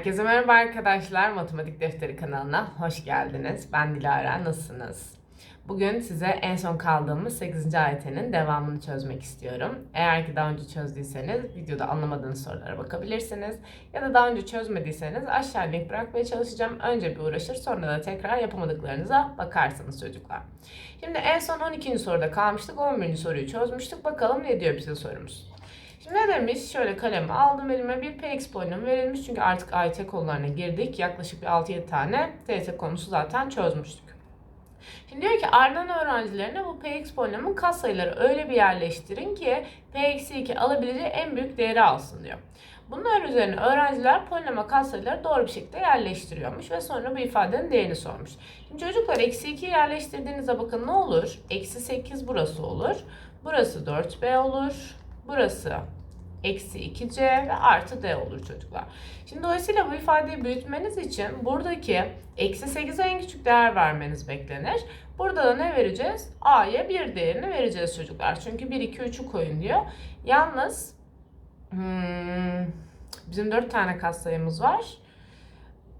Herkese merhaba arkadaşlar. Matematik Defteri kanalına hoş geldiniz. Ben Dilara. Nasılsınız? Bugün size en son kaldığımız 8. ayetenin devamını çözmek istiyorum. Eğer ki daha önce çözdüyseniz videoda anlamadığınız sorulara bakabilirsiniz. Ya da daha önce çözmediyseniz aşağı link bırakmaya çalışacağım. Önce bir uğraşır sonra da tekrar yapamadıklarınıza bakarsınız çocuklar. Şimdi en son 12. soruda kalmıştık. 11. soruyu çözmüştük. Bakalım ne diyor bize sorumuz. Şimdi ne demiş? Şöyle kalemi aldım elime bir px polinomu verilmiş. Çünkü artık AYT konularına girdik. Yaklaşık bir 6-7 tane TYT konusu zaten çözmüştük. Şimdi diyor ki ardından öğrencilerine bu px polinomun katsayıları öyle bir yerleştirin ki p-2 alabileceği en büyük değeri alsın diyor. Bunlar üzerine öğrenciler polinoma katsayıları doğru bir şekilde yerleştiriyormuş ve sonra bu ifadenin değerini sormuş. Şimdi çocuklar eksi 2 yerleştirdiğinizde bakın ne olur? Eksi 8 burası olur. Burası 4b olur. Burası eksi 2c ve artı d olur çocuklar. Şimdi dolayısıyla bu ifadeyi büyütmeniz için buradaki eksi 8'e en küçük değer vermeniz beklenir. Burada da ne vereceğiz? a'ya 1 değerini vereceğiz çocuklar. Çünkü 1, 2, 3'ü koyun diyor. Yalnız hmm, bizim 4 tane katsayımız var.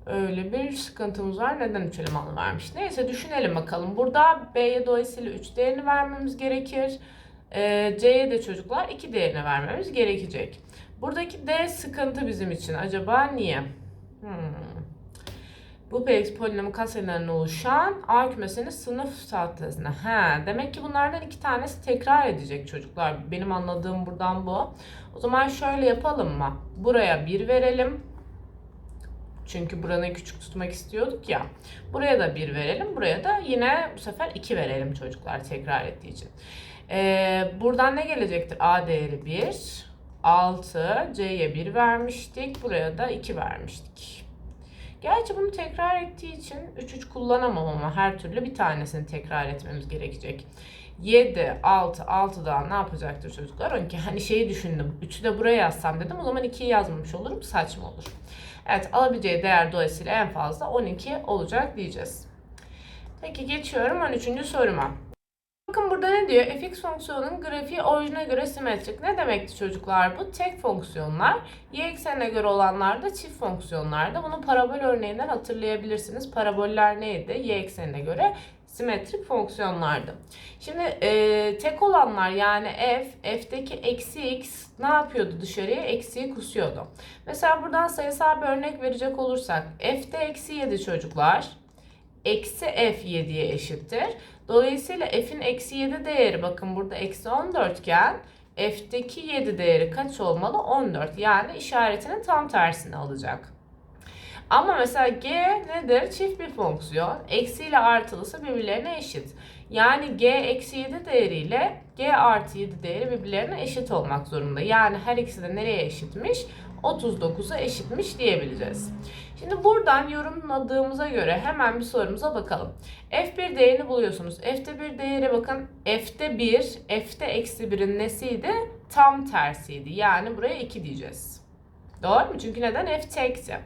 Öyle bir sıkıntımız var. Neden 3 elemanlı vermiş? Neyse düşünelim bakalım. Burada b'ye dolayısıyla 3 değerini vermemiz gerekir. Ee, C'ye de çocuklar 2 değerini vermemiz gerekecek. Buradaki D sıkıntı bizim için. Acaba niye? Hmm. Bu PX polinomu katsayılarından oluşan A kümesinin sınıf saatesine. He, demek ki bunlardan iki tanesi tekrar edecek çocuklar. Benim anladığım buradan bu. O zaman şöyle yapalım mı? Buraya 1 verelim. Çünkü buranı küçük tutmak istiyorduk ya. Buraya da 1 verelim. Buraya da yine bu sefer 2 verelim çocuklar tekrar ettiği için. Ee, buradan ne gelecektir? A değeri 1. 6. C'ye 1 vermiştik. Buraya da 2 vermiştik. Gerçi bunu tekrar ettiği için 3 3 kullanamam ama her türlü bir tanesini tekrar etmemiz gerekecek. 7, 6, 6 daha ne yapacaktır çocuklar? 12. Hani şeyi düşündüm. 3'ü de buraya yazsam dedim. O zaman 2'yi yazmamış olurum. Saçma olur. Evet alabileceği değer dolayısıyla en fazla 12 olacak diyeceğiz. Peki geçiyorum 13. soruma. Bakın burada ne diyor? fx fonksiyonunun grafiği orijine göre simetrik. Ne demekti çocuklar bu? Tek fonksiyonlar. Y eksenine göre olanlar da çift fonksiyonlarda. Bunu parabol örneğinden hatırlayabilirsiniz. Paraboller neydi? Y eksenine göre simetrik fonksiyonlardı. Şimdi e, tek olanlar yani f, f'teki eksi x ne yapıyordu dışarıya? Eksiyi kusuyordu. Mesela buradan sayısal bir örnek verecek olursak f'te eksi 7 çocuklar eksi f 7'ye eşittir. Dolayısıyla f'in eksi 7 değeri bakın burada eksi 14 iken f'teki 7 değeri kaç olmalı? 14. Yani işaretinin tam tersini alacak. Ama mesela g nedir? Çift bir fonksiyon. Eksi ile artılısı birbirlerine eşit. Yani g eksi 7 değeriyle g artı 7 değeri birbirlerine eşit olmak zorunda. Yani her ikisi de nereye eşitmiş? 39'a eşitmiş diyebileceğiz. Şimdi buradan yorumladığımıza göre hemen bir sorumuza bakalım. F1 değerini buluyorsunuz. F'te bir değeri bakın. F'te 1, F'te eksi 1'in nesiydi? Tam tersiydi. Yani buraya 2 diyeceğiz. Doğru mu? Çünkü neden? F tekti.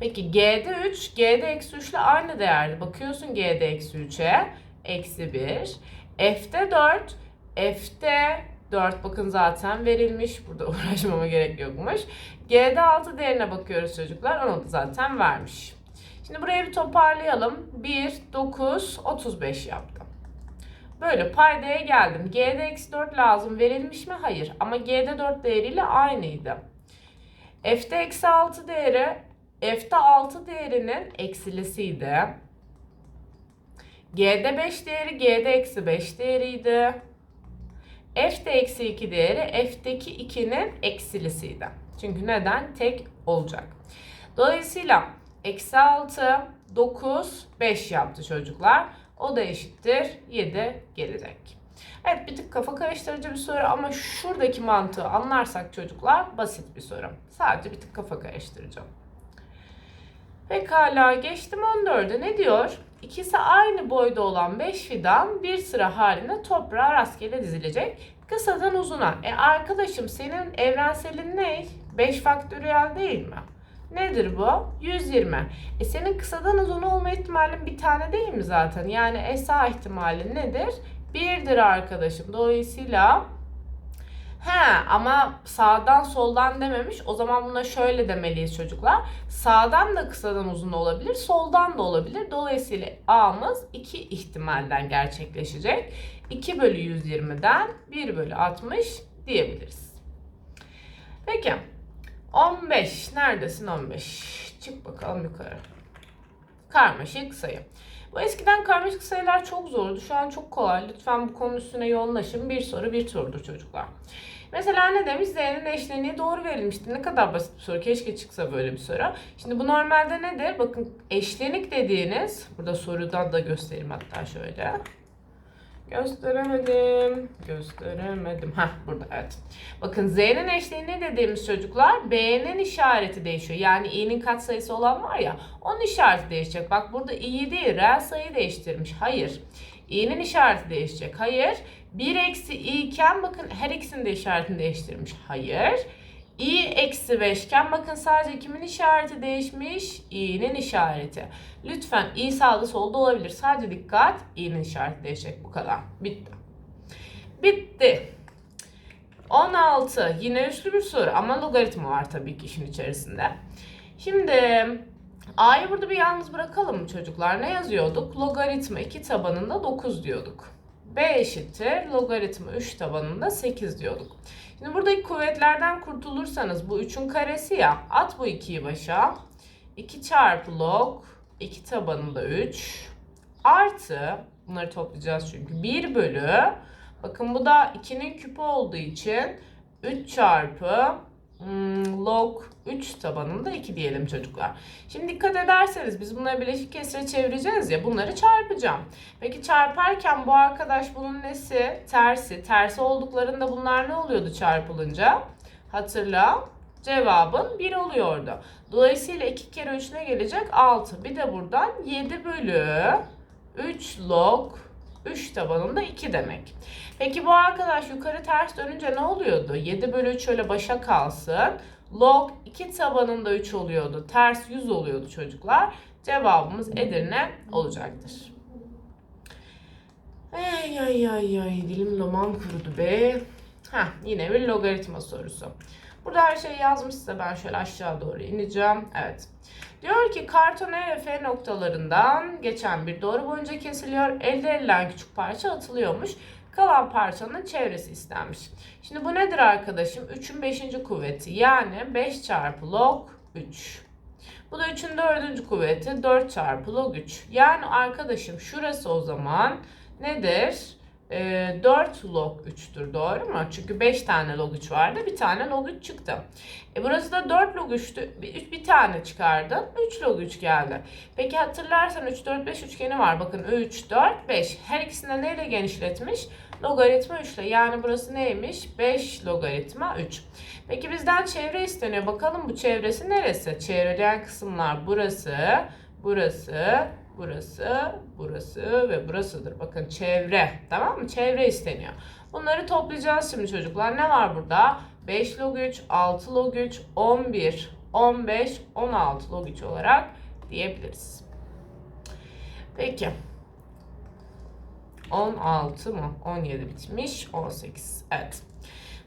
Peki G'de 3, G'de eksi 3 ile aynı değerli. Bakıyorsun G'de eksi 3'e. Eksi 1. F'te 4, F'te 4 bakın zaten verilmiş. Burada uğraşmama gerek yokmuş. G'de 6 değerine bakıyoruz çocuklar. Onu da zaten vermiş. Şimdi buraya bir toparlayalım. 1, 9, 35 yaptım. Böyle paydaya geldim. G'de eksi 4 lazım. Verilmiş mi? Hayır. Ama G'de 4 değeriyle aynıydı. F'de eksi 6 değeri F'de 6 değerinin eksilisiydi. G'de 5 değeri G'de eksi 5 değeriydi. F'de eksi 2 değeri F'deki 2'nin eksilisiydi. Çünkü neden? Tek olacak. Dolayısıyla eksi 6, 9, 5 yaptı çocuklar. O da eşittir 7 gelecek. Evet bir tık kafa karıştırıcı bir soru ama şuradaki mantığı anlarsak çocuklar basit bir soru. Sadece bir tık kafa karıştırıcı. Pekala geçtim 14'e ne diyor? İkisi aynı boyda olan 5 fidan bir sıra halinde toprağa rastgele dizilecek. Kısadan uzuna. E arkadaşım senin evrenselin ne? 5 faktöriyel değil mi? Nedir bu? 120. E senin kısadan uzun olma ihtimalin bir tane değil mi zaten? Yani SA ihtimali nedir? 1'dir arkadaşım. Dolayısıyla He ama sağdan soldan dememiş. O zaman buna şöyle demeliyiz çocuklar. Sağdan da kısadan uzun olabilir, soldan da olabilir. Dolayısıyla A'mız iki ihtimalden gerçekleşecek. 2 bölü 120'den 1 bölü 60 diyebiliriz. Peki 15. Neredesin 15? Çık bakalım yukarı. Karmaşık sayı. Bu eskiden karmaşık sayılar çok zordu. Şu an çok kolay. Lütfen bu konu üstüne yoğunlaşın. Bir soru bir sorudur çocuklar. Mesela ne demiş? Z'nin eşleniği doğru verilmişti. Ne kadar basit bir soru. Keşke çıksa böyle bir soru. Şimdi bu normalde nedir? Bakın eşlenik dediğiniz, burada sorudan da göstereyim hatta şöyle. Gösteremedim. Gösteremedim. Heh burada evet. Bakın Z'nin eşliği ne dediğimiz çocuklar? B'nin işareti değişiyor. Yani i'nin katsayısı olan var ya onun işareti değişecek. Bak burada i'yi değil reel sayı değiştirmiş. Hayır. i'nin işareti değişecek. Hayır. 1 eksi i iken bakın her ikisinin de işaretini değiştirmiş. Hayır. İ eksi 5 iken bakın sadece kimin işareti değişmiş? i'nin işareti. Lütfen i sağda solda olabilir. Sadece dikkat i'nin işareti değişecek. Bu kadar. Bitti. Bitti. 16. Yine üslü bir soru ama logaritma var tabii ki işin içerisinde. Şimdi a'yı burada bir yalnız bırakalım mı çocuklar? Ne yazıyorduk? Logaritma 2 tabanında 9 diyorduk. b eşittir logaritma 3 tabanında 8 diyorduk. Şimdi buradaki kuvvetlerden kurtulursanız bu 3'ün karesi ya at bu 2'yi başa. 2 çarpı log 2 tabanında 3 artı bunları toplayacağız çünkü 1 bölü bakın bu da 2'nin küpü olduğu için 3 çarpı log 3 tabanında 2 diyelim çocuklar. Şimdi dikkat ederseniz biz bunları bileşik kesire çevireceğiz ya bunları çarpacağım. Peki çarparken bu arkadaş bunun nesi? Tersi. Tersi olduklarında bunlar ne oluyordu çarpılınca? Hatırla. Cevabın 1 oluyordu. Dolayısıyla 2 kere 3 ne gelecek? 6. Bir de buradan 7 bölü 3 log 3 tabanında 2 demek. Peki bu arkadaş yukarı ters dönünce ne oluyordu? 7 bölü 3 öyle başa kalsın. Log 2 tabanında 3 oluyordu. Ters 100 oluyordu çocuklar. Cevabımız Edirne olacaktır. Ay ay ay ay dilim damağım kurudu be. Heh, yine bir logaritma sorusu. Burada her şeyi yazmışsa ben şöyle aşağı doğru ineceğim. Evet. Diyor ki karton E ve F noktalarından geçen bir doğru boyunca kesiliyor. Elde edilen küçük parça atılıyormuş. Kalan parçanın çevresi istenmiş. Şimdi bu nedir arkadaşım? 3'ün 5. kuvveti yani 5 çarpı log 3. Bu da 3'ün 4. kuvveti 4 çarpı log 3. Yani arkadaşım şurası o zaman nedir? 4 log 3'tür doğru mu? Çünkü 5 tane log 3 vardı. Bir tane log 3 çıktı. E burası da 4 log 3'tü. Bir, bir tane çıkardın. 3 log 3 geldi. Peki hatırlarsan 3, 4, 5 üçgeni var. Bakın 3, 4, 5. Her ikisini neyle genişletmiş? Logaritma 3 ile. Yani burası neymiş? 5 logaritma 3. Peki bizden çevre isteniyor. Bakalım bu çevresi neresi? Çevreleyen kısımlar burası, burası, burası, burası ve burasıdır. Bakın çevre. Tamam mı? Çevre isteniyor. Bunları toplayacağız şimdi çocuklar. Ne var burada? 5 log 3, 6 log 3, 11, 15, 16 log 3 olarak diyebiliriz. Peki. 16 mı? 17 bitmiş. 18. Evet.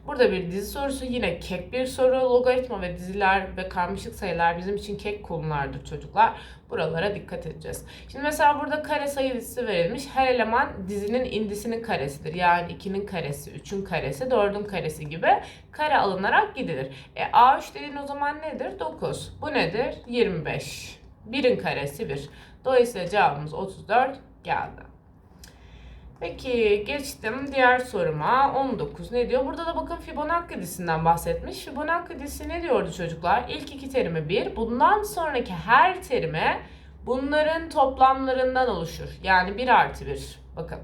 Burada bir dizi sorusu yine kek bir soru. Logaritma ve diziler ve karmaşık sayılar bizim için kek konulardır çocuklar. Buralara dikkat edeceğiz. Şimdi mesela burada kare sayı dizisi verilmiş. Her eleman dizinin indisinin karesidir. Yani 2'nin karesi, 3'ün karesi, 4'ün karesi gibi kare alınarak gidilir. E, A3 dediğin o zaman nedir? 9. Bu nedir? 25. 1'in karesi 1. Dolayısıyla cevabımız 34 geldi. Peki geçtim diğer soruma. 19 ne diyor? Burada da bakın Fibonacci dizisinden bahsetmiş. Fibonacci dizisi ne diyordu çocuklar? İlk iki terimi 1. Bundan sonraki her terime bunların toplamlarından oluşur. Yani 1 artı 1. Bakın.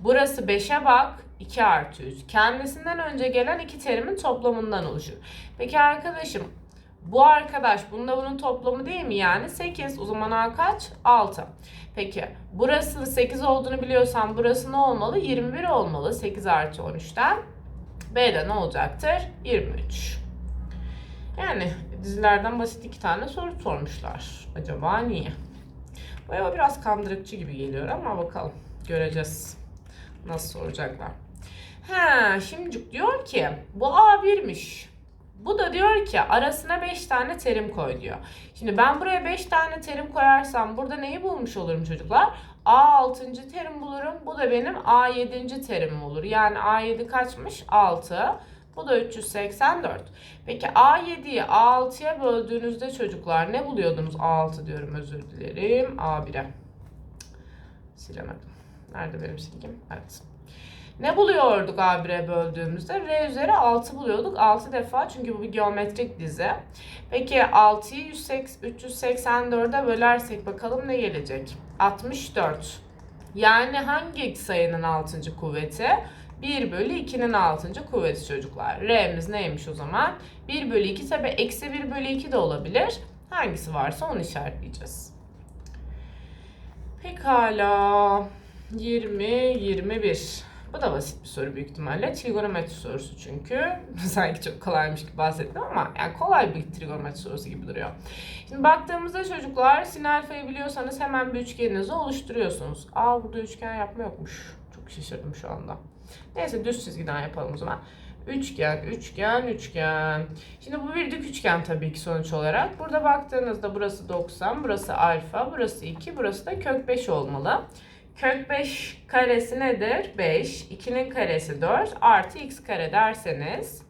Burası 5'e bak. 2 artı 3. Kendisinden önce gelen iki terimin toplamından oluşur. Peki arkadaşım bu arkadaş bunda bunun toplamı değil mi? Yani 8. O zaman A kaç? 6. Peki burası 8 olduğunu biliyorsan burası ne olmalı? 21 olmalı 8 artı 13'ten. B'de ne olacaktır? 23. Yani dizilerden basit iki tane soru sormuşlar. Acaba niye? Bu biraz kandırıkçı gibi geliyor ama bakalım. Göreceğiz. Nasıl soracaklar. He, şimdi diyor ki bu A1'miş. Bu da diyor ki arasına 5 tane terim koy diyor. Şimdi ben buraya 5 tane terim koyarsam burada neyi bulmuş olurum çocuklar? A6. terim bulurum. Bu da benim A7. terimim olur. Yani A7 kaçmış? 6. Bu da 384. Peki A7'yi A6'ya böldüğünüzde çocuklar ne buluyordunuz? A6 diyorum özür dilerim. A1'e. Silemedim. Nerede benim silgim? Evet. Ne buluyorduk A1'e böldüğümüzde? R üzeri 6 buluyorduk. 6 defa çünkü bu bir geometrik dizi. Peki 6'yı 384'e bölersek bakalım ne gelecek? 64. Yani hangi sayının 6. kuvveti? 1 bölü 2'nin 6. kuvveti çocuklar. R'miz neymiş o zaman? 1 bölü 2 tabi eksi 1 bölü 2 de olabilir. Hangisi varsa onu işaretleyeceğiz. Pekala. 20, 21. Bu da basit bir soru büyük ihtimalle. Trigonometri sorusu çünkü. Sanki çok kolaymış gibi bahsettim ama yani kolay bir trigonometri sorusu gibi duruyor. Şimdi baktığımızda çocuklar sin alfayı biliyorsanız hemen bir üçgeninizi oluşturuyorsunuz. Aa burada üçgen yapma yokmuş. Çok şaşırdım şu anda. Neyse düz çizgiden yapalım o zaman. Üçgen, üçgen, üçgen. Şimdi bu bir dik üçgen tabii ki sonuç olarak. Burada baktığınızda burası 90, burası alfa, burası 2, burası da kök 5 olmalı. Kök 5 karesi nedir? 5. 2'nin karesi 4 artı x kare derseniz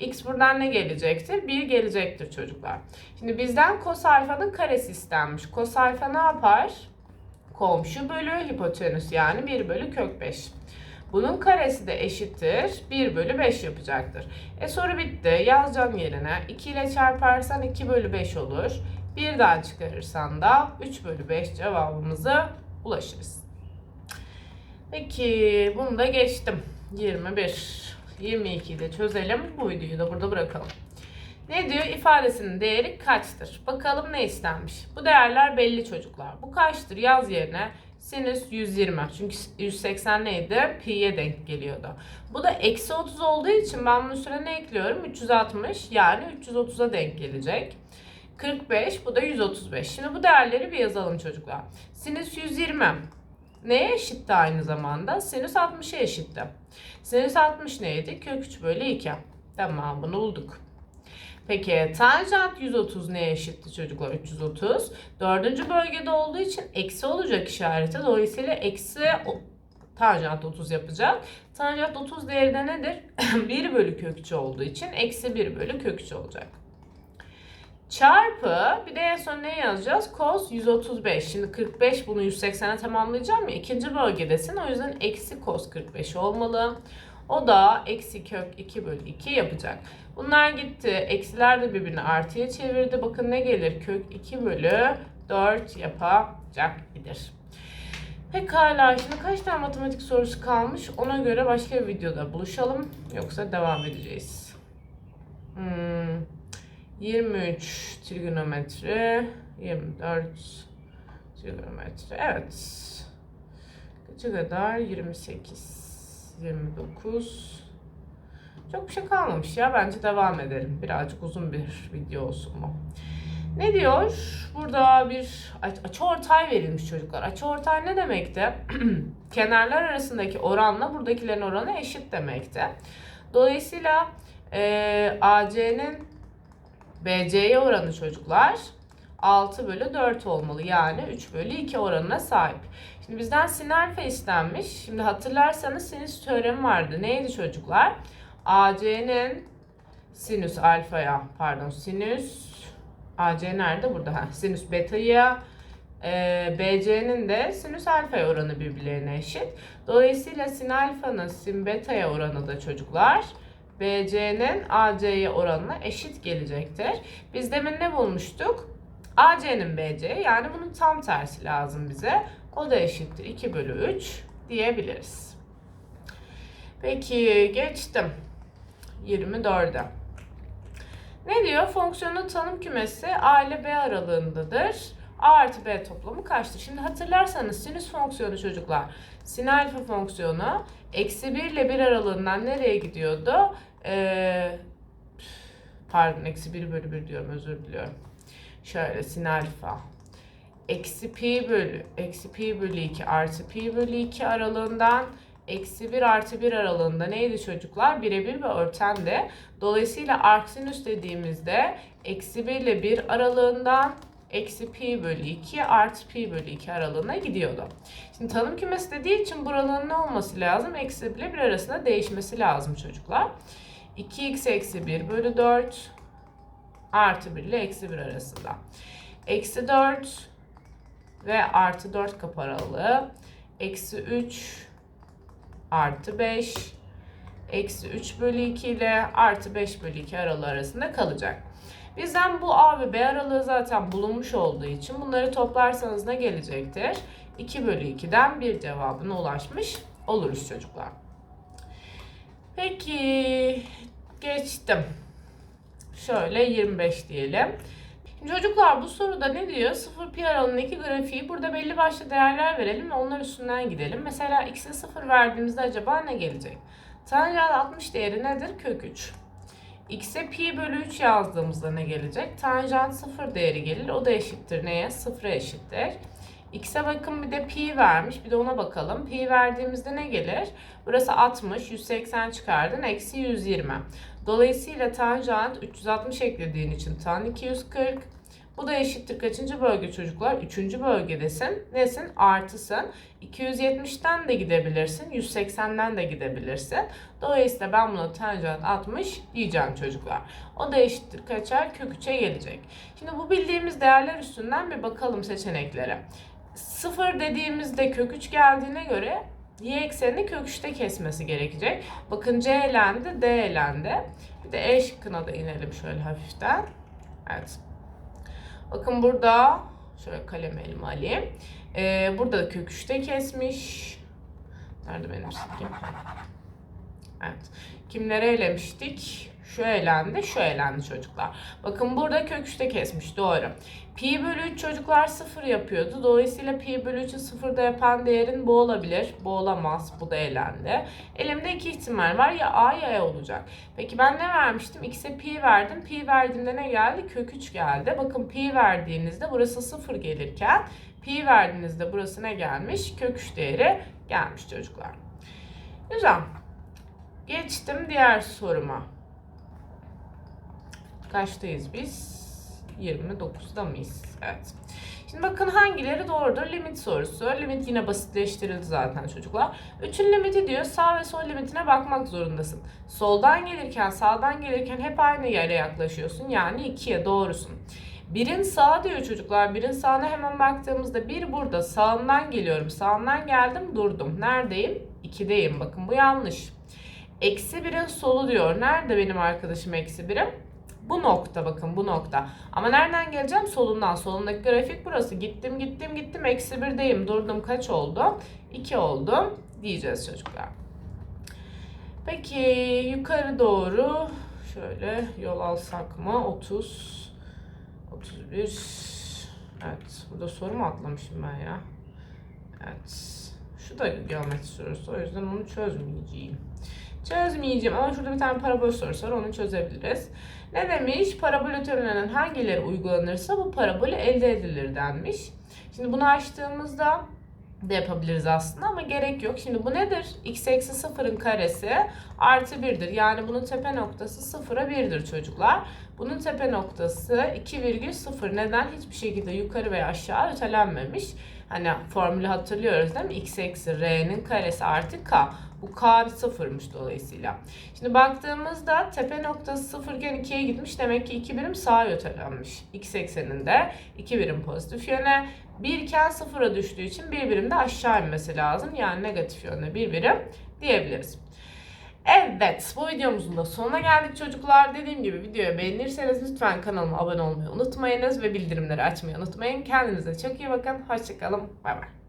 x buradan ne gelecektir? 1 gelecektir çocuklar. Şimdi bizden kos alfanın karesi istenmiş. Kos alfa ne yapar? Komşu bölü hipotenüs yani 1 bölü kök 5. Bunun karesi de eşittir 1 bölü 5 yapacaktır. E soru bitti. Yazacağım yerine 2 ile çarparsan 2 bölü 5 olur. Birden çıkarırsan da 3 bölü 5 cevabımıza ulaşırız. Peki bunu da geçtim. 21. 22'yi de çözelim. Bu videoyu da burada bırakalım. Ne diyor? İfadesinin değeri kaçtır? Bakalım ne istenmiş. Bu değerler belli çocuklar. Bu kaçtır? Yaz yerine sinüs 120. Çünkü 180 neydi? Pi'ye denk geliyordu. Bu da eksi 30 olduğu için ben bunun üstüne ne ekliyorum? 360 yani 330'a denk gelecek. 45 bu da 135. Şimdi bu değerleri bir yazalım çocuklar. Sinüs 120 neye eşitti aynı zamanda? Sinüs 60'a eşitti. Sinüs 60 neydi? Kök 3 bölü 2. Tamam bunu bulduk. Peki tanjant 130 neye eşitti çocuklar? 330. Dördüncü bölgede olduğu için eksi olacak işareti. Dolayısıyla eksi tanjant 30 yapacak. Tanjant 30 değeri de nedir? 1 bölü kök 3 olduğu için eksi 1 bölü kök 3 olacak. Çarpı bir de en son ne yazacağız? Cos 135. Şimdi 45 bunu 180'e tamamlayacağım ya. ikinci bölgedesin. O yüzden eksi cos 45 olmalı. O da eksi kök 2 bölü 2 yapacak. Bunlar gitti. Eksiler de birbirini artıya çevirdi. Bakın ne gelir? Kök 2 bölü 4 yapacak idir. Pekala şimdi kaç tane matematik sorusu kalmış? Ona göre başka bir videoda buluşalım. Yoksa devam edeceğiz. Hmm. 23 trigonometri, 24 trigonometri. Evet. Kaça kadar? 28, 29. Çok bir şey kalmamış ya. Bence devam edelim. Birazcık uzun bir video olsun bu. Ne diyor? Burada bir açıortay verilmiş çocuklar. Açıortay ne demekti? Kenarlar arasındaki oranla buradakilerin oranı eşit demekti. Dolayısıyla e, AC'nin BC'ye oranı çocuklar 6 bölü 4 olmalı. Yani 3 bölü 2 oranına sahip. Şimdi bizden sin alfa istenmiş. Şimdi hatırlarsanız sinüs teoremi vardı. Neydi çocuklar? AC'nin sinüs alfaya pardon sinüs AC nerede? Burada. Ha, sinüs beta'ya e, BC'nin de sinüs alfaya oranı birbirlerine eşit. Dolayısıyla sin alfanın sin beta'ya oranı da çocuklar BC'nin AC'ye oranına eşit gelecektir. Biz demin ne bulmuştuk? AC'nin BC yani bunun tam tersi lazım bize. O da eşittir 2 bölü 3 diyebiliriz. Peki geçtim. 24'e. Ne diyor? Fonksiyonun tanım kümesi A ile B aralığındadır. A artı B toplamı kaçtır? Şimdi hatırlarsanız sinüs fonksiyonu çocuklar. Sin alfa fonksiyonu eksi 1 ile 1 aralığından nereye gidiyordu? Ee, pardon eksi 1 bölü 1 diyorum özür diliyorum. Şöyle sin alfa. Eksi pi bölü, eksi pi bölü 2 artı pi bölü 2 aralığından eksi 1 artı 1 aralığında neydi çocuklar? Birebir ve örtendi. Dolayısıyla arksinüs dediğimizde eksi 1 ile 1 aralığından eksi pi bölü 2 artı pi bölü 2 aralığına gidiyordu. Şimdi tanım kümesi dediği için buralığın ne olması lazım? Eksi 1 ile 1 arasında değişmesi lazım çocuklar. 2x eksi 1 bölü 4 artı 1 ile eksi 1 arasında. Eksi 4 ve artı 4 kapı aralığı. Eksi 3 artı 5 eksi 3 bölü 2 ile artı 5 bölü 2 aralığı arasında kalacak. Bizden bu A ve B aralığı zaten bulunmuş olduğu için bunları toplarsanız ne gelecektir? 2 bölü 2'den bir cevabına ulaşmış oluruz çocuklar. Peki geçtim. Şöyle 25 diyelim. Çocuklar bu soruda ne diyor? 0 pi aralığındaki grafiği burada belli başlı değerler verelim ve onlar üstünden gidelim. Mesela x'e 0 verdiğimizde acaba ne gelecek? Tanjant 60 değeri nedir? Kök 3. x'e pi bölü 3 yazdığımızda ne gelecek? Tanjant 0 değeri gelir. O da eşittir neye? 0'a eşittir. X'e bakın bir de pi vermiş. Bir de ona bakalım. Pi verdiğimizde ne gelir? Burası 60. 180 çıkardın. Eksi 120. Dolayısıyla tanjant 360 eklediğin için tan 240. Bu da eşittir kaçıncı bölge çocuklar? Üçüncü bölgedesin. Nesin? Artısın. 270'ten de gidebilirsin. 180'den de gidebilirsin. Dolayısıyla ben buna tanjant 60 diyeceğim çocuklar. O da eşittir kaçar? Kök 3'e gelecek. Şimdi bu bildiğimiz değerler üstünden bir bakalım seçeneklere. 0 dediğimizde kök 3 geldiğine göre y eksenini kök 3'te kesmesi gerekecek. Bakın C elendi, D elendi. Bir de E şıkkına da inelim şöyle hafiften. Evet. Bakın burada şöyle kalem elime alayım. Ee, burada da kök 3'te kesmiş. Nerede benim silgim? Evet. Kimleri elemiştik? Şu elendi, şu elendi çocuklar. Bakın burada kök 3'te kesmiş. Doğru. Pi bölü 3 çocuklar 0 yapıyordu. Dolayısıyla pi bölü 3'ü 0'da yapan değerin bu olabilir. Bu olamaz. Bu da elendi. Elimde iki ihtimal var. Ya A ya E olacak. Peki ben ne vermiştim? X'e pi verdim. Pi verdiğimde ne geldi? Kök 3 geldi. Bakın pi verdiğinizde burası 0 gelirken pi verdiğinizde burası ne gelmiş? Kök 3 değeri gelmiş çocuklar. Güzel. Geçtim diğer soruma. Kaçtayız biz? 29'da mıyız? Evet. Şimdi bakın hangileri doğrudur? Limit sorusu. Limit yine basitleştirildi zaten çocuklar. 3'ün limiti diyor. Sağ ve sol limitine bakmak zorundasın. Soldan gelirken, sağdan gelirken hep aynı yere yaklaşıyorsun. Yani 2'ye doğrusun. Birin sağ diyor çocuklar. Birin sağına hemen baktığımızda bir burada sağından geliyorum. Sağından geldim durdum. Neredeyim? 2'deyim. Bakın bu yanlış. Eksi birin solu diyor. Nerede benim arkadaşım eksi birim? Bu nokta bakın bu nokta. Ama nereden geleceğim? Solundan. Solundaki grafik burası. Gittim gittim gittim. Eksi birdeyim. Durdum kaç oldu? 2 oldu diyeceğiz çocuklar. Peki yukarı doğru şöyle yol alsak mı? 30 31 Evet. Burada soru mu atlamışım ben ya? Evet. Şu da geometri sorusu. O yüzden onu çözmeyeceğim. Çözmeyeceğim ama şurada bir tane parabol sorusu var. Onu çözebiliriz. Ne demiş? Parabol teorilerinin hangileri uygulanırsa bu parabolü elde edilir denmiş. Şimdi bunu açtığımızda de yapabiliriz aslında ama gerek yok. Şimdi bu nedir? x eksi sıfırın karesi artı birdir. Yani bunun tepe noktası sıfıra birdir çocuklar. Bunun tepe noktası 2,0. Neden? Hiçbir şekilde yukarı veya aşağı ötelenmemiş. Hani formülü hatırlıyoruz değil mi? x eksi r'nin karesi artı k. Bu k sıfırmış dolayısıyla. Şimdi baktığımızda tepe noktası sıfırken 2'ye gitmiş. Demek ki 2 birim sağa ötelenmiş. X ekseninde 2 birim pozitif yöne. 1 iken sıfıra düştüğü için bir birim de aşağı inmesi lazım. Yani negatif yönde bir birim diyebiliriz. Evet bu videomuzun da sonuna geldik çocuklar. Dediğim gibi videoyu beğenirseniz lütfen kanalıma abone olmayı unutmayınız ve bildirimleri açmayı unutmayın. Kendinize çok iyi bakın. Hoşçakalın. Bay bay.